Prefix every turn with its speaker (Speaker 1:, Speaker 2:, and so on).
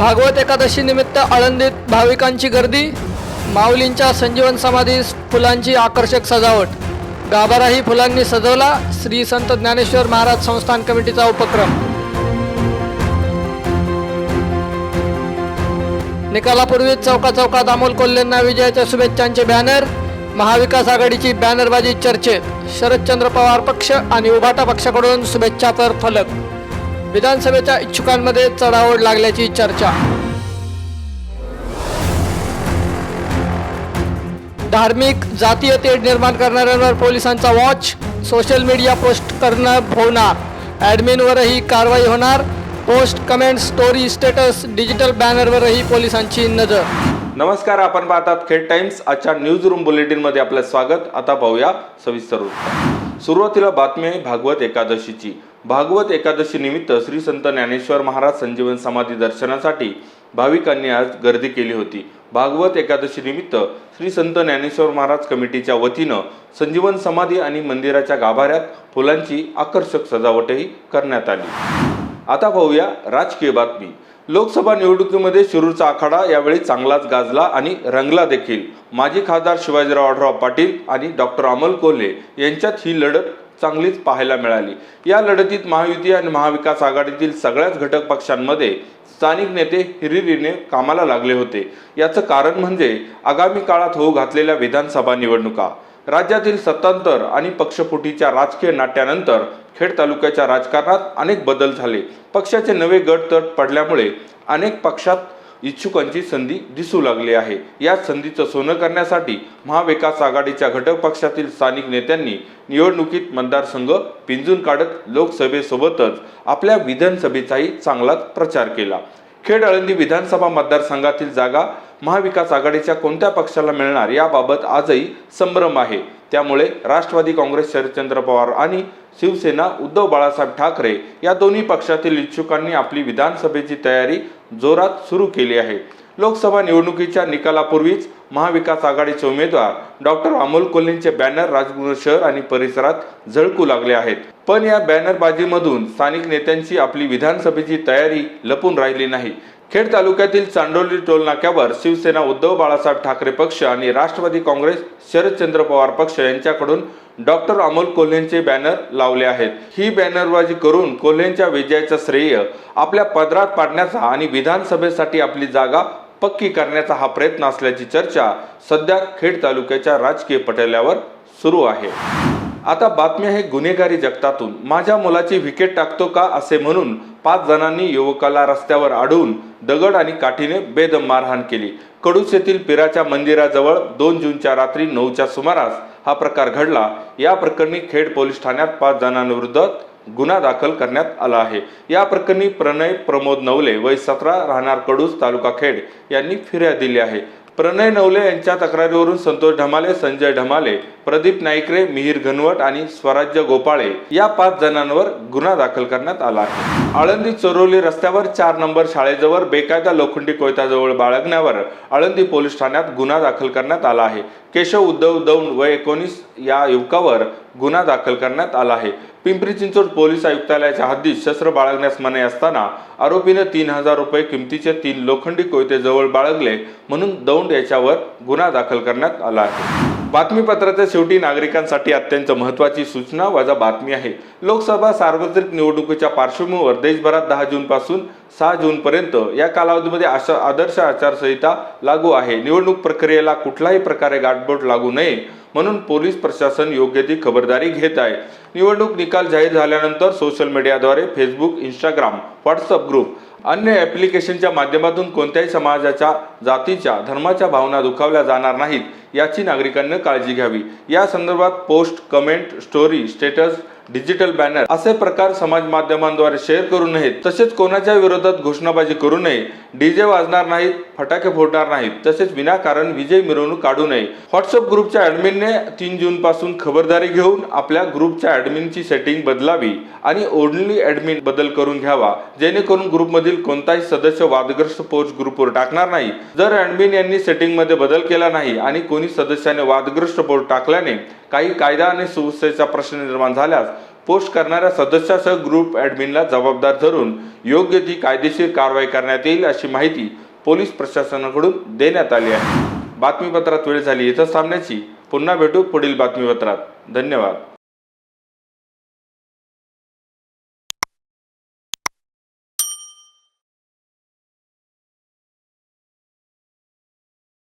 Speaker 1: भागवत एकादशी निमित्त आळंदीत भाविकांची गर्दी माऊलींच्या संजीवन समाधीस फुलांची आकर्षक सजावट. गाभाराही फुलांनी सजवला श्री संत ज्ञानेश्वर महाराज संस्थान कमिटीचा उपक्रम. निकालापूर्वी चौका चौकात अमोल कोल्हेंना विजयाच्या शुभेच्छांचे बॅनर महाविकास आघाडीची बॅनरबाजी चर्चेत शरदचंद्र पवार पक्ष आणि उभाटा पक्षाकडून शुभेच्छापर फलक. विधानसभेच्या इच्छुकांमध्ये चढाओढ लागल्याची चर्चा. धार्मिक जातीय तेढ निर्माण करणाऱ्यांवर पोलिसांचा वॉच सोशल मीडिया पोस्ट करणं होणार ॲडमिनवरही कारवाई होणार. Post comment story status digital बॅनरवरही पोलिसांची नजर.
Speaker 2: नमस्कार आपण पाहतात खेड टाइम्स. आजच्या न्यूज रूम बुलेटिनमध्ये आपलं स्वागत. आता पाहूया सविस्तर सुरुवातीला बातमी आहे भागवत एकादशीची. भागवत एकादशी निमित्त श्री संत ज्ञानेश्वर महाराज संजीवन समाधी दर्शनासाठी भाविकांनी आज गर्दी केली होती. भागवत एकादशी निमित्त श्री संत ज्ञानेश्वर महाराज कमिटीच्या वतीनं संजीवन समाधी आणि मंदिराच्या गाभाऱ्यात फुलांची आकर्षक सजावटही करण्यात आली. आता पाहूया राजकीय बातमी. लोकसभा निवडणुकीमध्ये शिरूरचा आखाडा यावेळी चांगलाच गाजला आणि रंगला देखील. माजी खासदार शिवाजीराव आढराव पाटील आणि डॉक्टर अमल कोल्हे यांच्यात ही लढत चांगलीच पाहायला मिळाली. या लढतीत महायुती आणि महाविकास आघाडीतील सगळ्याच घटक पक्षांमध्ये स्थानिक नेते हिरिरीने कामाला लागले होते. याचं कारण म्हणजे आगामी काळात होऊ घातलेल्या विधानसभा निवडणुका. राज्यातील सत्तांतर आणि पक्षफुटीच्या राजकीय नाट्यानंतर खेड तालुक्याच्या राजकारणात अनेक बदल झाले. पक्षाचे नवे गट तट पडल्यामुळे अनेक पक्षात इच्छुकांची संधी दिसू लागली आहे. या संधीचं सोनं करण्यासाठी महाविकास आघाडीच्या घटक पक्षातील स्थानिक नेत्यांनी निवडणुकीत मतदारसंघ पिंजून काढत लोकसभेसोबतच आपल्या विधानसभेचाही चांगलाच प्रचार केला. खेड आळंदी विधानसभा मतदारसंघातील जागा महाविकास आघाडीच्या कोणत्या पक्षाला मिळणार याबाबत आजही संभ्रम आहे. त्यामुळे राष्ट्रवादी काँग्रेस शरदचंद्र पवार आणि शिवसेना उद्धव बाळासाहेब ठाकरे या दोन्ही पक्षातील इच्छुकांनी आपली विधानसभेची तयारी जोरात सुरू केली आहे. लोकसभा निवडणुकीच्या निकालापूर्वीच महाविकास आघाडीचे उमेदवार डॉक्टर अमोल कोल्हेंचे बॅनर राजगुरू शहर आणि परिसरात झळकू लागले आहेत. पण या बॅनरबाजीमधून स्थानिक नेत्यांची आपली विधानसभेची तयारी लपून राहिली नाही. खेड तालुक्यातील चांडोली टोलनाक्यावर शिवसेना उद्धव बाळासाहेब ठाकरे पक्ष आणि राष्ट्रवादी काँग्रेस शरदचंद्र पवार पक्ष यांच्याकडून डॉक्टर अमोल कोल्हेंचे बॅनर लावले आहेत. ही बॅनरबाजी करून कोल्हेंच्या विजयाचं श्रेय आपल्या पदरात पाडण्याचा आणि विधानसभेसाठी आपली जागा पक्की करण्याचा हा प्रयत्न असल्याची चर्चा सध्या खेड तालुक्याच्या राजकीय पटल्यावर सुरू आहे. आता बातमी आहे गुन्हेगारी जगतातून. माझ्या मुलाची विकेट टाकतो का असे म्हणून पाच जणांनी युवकाला रस्त्यावर अडवून दगड आणि काठीने बेदम मारहाण केली. कडूस येथील पिराच्या मंदिराजवळ दोन जूनच्या रात्री नऊच्या सुमारास हा प्रकार घडला. या प्रकरणी खेड पोलीस ठाण्यात पाच जणांविरुद्ध गुन्हा दाखल करण्यात आला आहे. या प्रकरणी प्रणय प्रमोद नवले वय सतरा राहणार कडूस तालुका खेड यांनी फिर्याद दिली आहे. प्रणय नवले यांच्या तक्रारीवरून संतोष ढमाले संजय ढमाले प्रदीप नाईकरे मिहीर घनवट आणि स्वराज्य गोपाळे या पाच जणांवर गुन्हा दाखल करण्यात आला आहे. आळंदी चोरवली रस्त्यावर चार नंबर शाळेजवळ बेकायदा लोखंडी कोयताजवळ बाळगण्यावर आळंदी पोलीस ठाण्यात गुन्हा दाखल करण्यात आला आहे. केशव उद्धव दौंड व एकोणीस या युवकावर गुन्हा दाखल करण्यात आला आहे. पिंपरी चिंचवड पोलीस आयुक्तालयाच्या हद्दीत शस्त्र बाळगण्यास मनाई असताना आरोपीनं तीन हजार रुपये किमतीचे तीन लोखंडी कोयते जवळ बाळगले म्हणून दौंड याच्यावर गुन्हा दाखल करण्यात आला आहे. बातमीपत्राच्या शेवटी नागरिकांसाठी अत्यंत महत्त्वाची सूचना वजा बातमी आहे. लोकसभा सार्वत्रिक निवडणुकीच्या पार्श्वभूमीवर देशभरात दहा जूनपासून सहा जूनपर्यंत या कालावधीमध्ये आशा आदर्श आचारसंहिता लागू आहे. निवडणूक प्रक्रियेला कुठलाही प्रकारे गाठबोट लागू नये. म्हणून पोलीस प्रशासन योग्य ती खबरदारी घेत आहे. निवडणूक निकाल जाहीर झाल्यानंतर सोशल मीडियाद्वारे फेसबुक इंस्टाग्राम व्हॉट्सअप ग्रुप अन्य ॲप्लिकेशनच्या माध्यमातून कोणत्याही समाजाच्या जातीच्या धर्माच्या भावना दुखावल्या जाणार नाहीत याची नागरिकांनी काळजी घ्यावी. या संदर्भात post comment story status digital banner असे प्रकार समाज माध्यमांद्वारे शेअर करू नयेत. तसेच कोणाच्या विरोधात घोषणाबाजी करू नये. डीजे वाजणार नाहीत फटाके फोडणार नाहीत. तसेच विनाकारण विजय मिरवणूक काढू नये. व्हॉट्सअप ग्रुपच्या ॲडमिनने तीन जून पासून खबरदारी घेऊन आपल्या ग्रुपच्या ॲडमिनची सेटिंग बदलावी आणि ओनली ॲडमिन बदल करून घ्यावा. जेणेकरून ग्रुपमधील कोणताही सदस्य वादग्रस्त पोस्ट ग्रुपवर टाकणार नाही. जर ॲडमिन यांनी सेटिंगमध्ये बदल केला नाही आणि कोणी सदस्याने वादग्रस्त पोस्ट टाकल्याने काही कायदा आणि सुव्यवस्थेचा प्रश्न निर्माण झाल्यास पोस्ट करणाऱ्या सदस्यासह ग्रुप ॲडमिनला जबाबदार धरून योग्य ती कायदेशीर कारवाई करण्यात येईल अशी माहिती पोलीस प्रशासनाकडून देण्यात आली आहे. बातमीपत्रात वेळ झाली इथं थांबण्याची. पुन्हा भेटू पुढील बातमीपत्रात. धन्यवाद.